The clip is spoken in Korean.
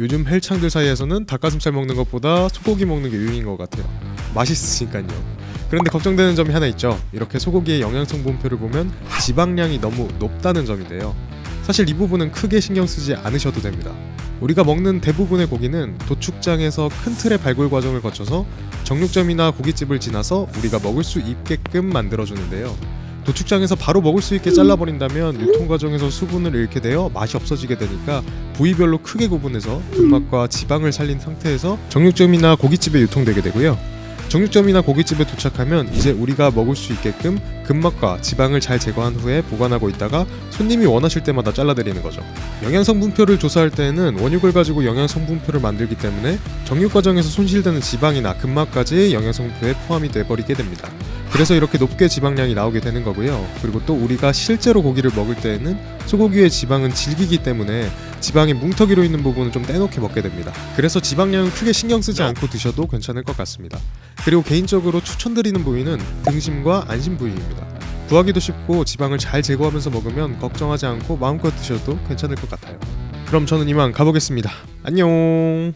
요즘 헬창들 사이에서는 닭가슴살 먹는 것보다 소고기 먹는 게 유행인 것 같아요. 맛있으니까요. 그런데 걱정되는 점이 하나 있죠. 이렇게 소고기의 영양 성분표를 보면 지방량이 너무 높다는 점인데요. 사실 이 부분은 크게 신경 쓰지 않으셔도 됩니다. 우리가 먹는 대부분의 고기는 도축장에서 큰 틀의 발굴 과정을 거쳐서 정육점이나 고깃집을 지나서 우리가 먹을 수 있게끔 만들어 주는데요. 도축장에서 바로 먹을 수 있게 잘라버린다면 유통 과정에서 수분을 잃게 되어 맛이 없어지게 되니까 부위별로 크게 구분해서 근막과 지방을 살린 상태에서 정육점이나 고깃집에 유통되게 되고요. 정육점이나 고깃집에 도착하면 이제 우리가 먹을 수 있게끔 근막과 지방을 잘 제거한 후에 보관하고 있다가 손님이 원하실 때마다 잘라드리는 거죠. 영양 성분표를 조사할 때에는 원육을 가지고 영양 성분표를 만들기 때문에 정육 과정에서 손실되는 지방이나 근막까지 영양 성분표에 포함이 돼버리게 됩니다. 그래서 이렇게 높게 지방량이 나오게 되는 거고요. 그리고 또 우리가 실제로 고기를 먹을 때에는 소고기의 지방은 질기기 때문에 지방이 뭉텅이로 있는 부분은 좀 떼놓게 먹게 됩니다. 그래서 지방량은 크게 신경 쓰지 않고 드셔도 괜찮을 것 같습니다. 그리고 개인적으로 추천드리는 부위는 등심과 안심 부위입니다. 구하기도 쉽고 지방을 잘 제거하면서 먹으면 걱정하지 않고 마음껏 드셔도 괜찮을 것 같아요. 그럼 저는 이만 가보겠습니다. 안녕.